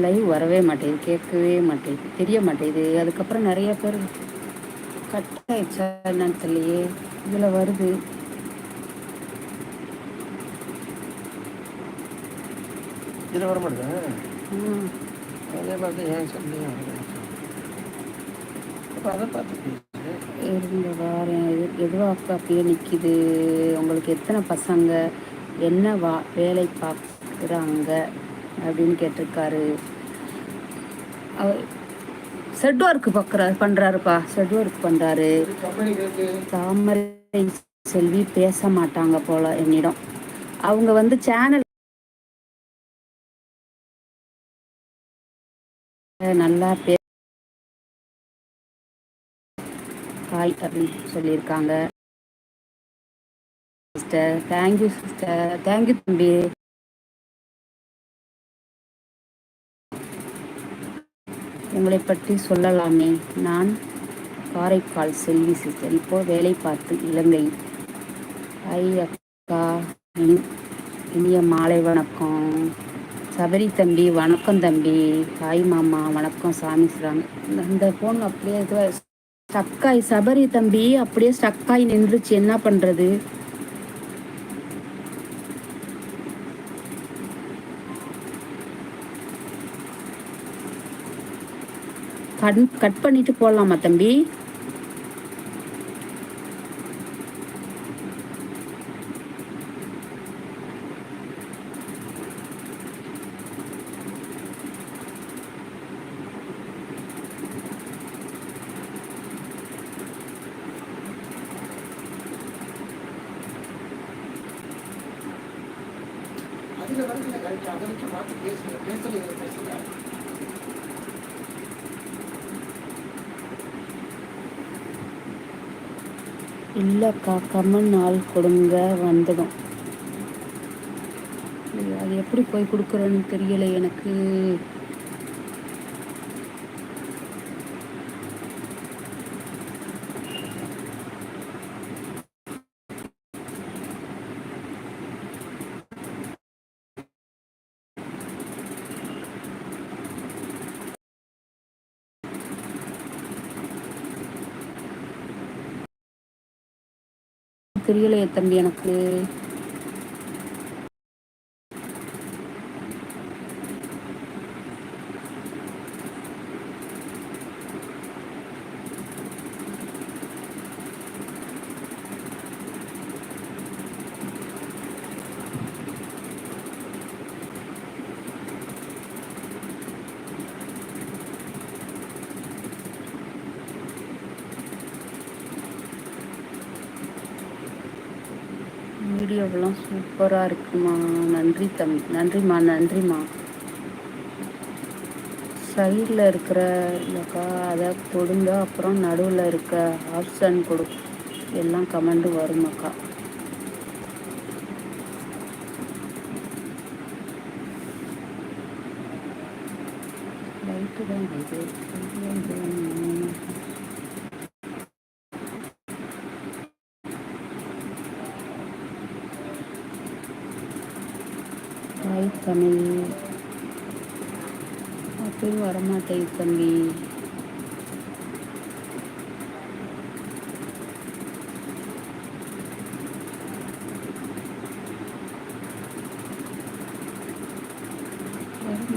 Live வரவே மாட்டேங்குது கேட்கவே மாட்டேங்குது தெரிய மாட்டேங்குது. அதுக்கப்புறம் நிறைய பேர் கட் ஆயிடுச்சா என்னன்னு தெரியலையே. இதில் வருது. இதில் வர மாட்டேங்க ம். அதே பார்த்து ஏன் அதை. இருந்த வாரம் எது எதுவாக அப்படியே நிற்கிது உங்களுக்கு எத்தனை பசங்க? என்ன வா வேலை பார்க்குறாங்க? அப்படின்னு கேட்டிருக்காரு. அவர் செட் ஒர்க் பார்க்குறாரு பண்ணுறாருப்பா செட் ஒர்க் பண்ணுறாரு தாமரை செல்வி பேச மாட்டாங்க போல என்னிடம். அவங்க வந்து சேனல் நல்லா பே ஹாய் அப்படின்னு சொல்லியிருக்காங்க. சிஸ்டர் தேங்க்யூ சிஸ்டர் தேங்க்யூ தம்பி. உங்களை பற்றி சொல்லலாமே. நான் காரைக்கால் செல்வி சிஸ்டர் இப்போ வேலை பார்த்து இலங்கை. ஐ அக்கா இனி- இனிய மாலை வணக்கம். சபரி தம்பி வணக்கம் தம்பி. ஹாய் மாமா வணக்கம் சாமி சொல்கிறாங்க இந்த ஃபோன் அப்படியே ஸ்டக்காய் சபரி தம்பி அப்படியே ஸ்டக்காய் நின்றுச்சு. என்ன பண்ணுறது கட் கட் பண்ணிட்டு போடலாமா தம்பி? அதில் வந்து கழிச்சு அதை வச்சு பார்த்து பேசுங்க பேசல பேசுங்க இல்லைப்பா கம்மன் நாள் கொடுங்க வந்துடும். அது எப்படி போய் கொடுக்குறோன்னு தெரியல எனக்கு. தெரியலையே தம்பி எனக்கு வீடியோவெல்லாம் சூப்பராக இருக்குமா? நன்றி தம்பி நன்றிம்மா நன்றிம்மா. சைடில் இருக்கிற இல்லைக்கா அதை கொடுங்க அப்புறம் நடுவில் இருக்க ஆப்ஷன் கொடு. எல்லாம் கமெண்ட் வருமாக்கா லைட்டு தான் இது இது என்ன? ஹாய் தமிழ் அப்பயும் வரமாட்டேங்குது தம்பி.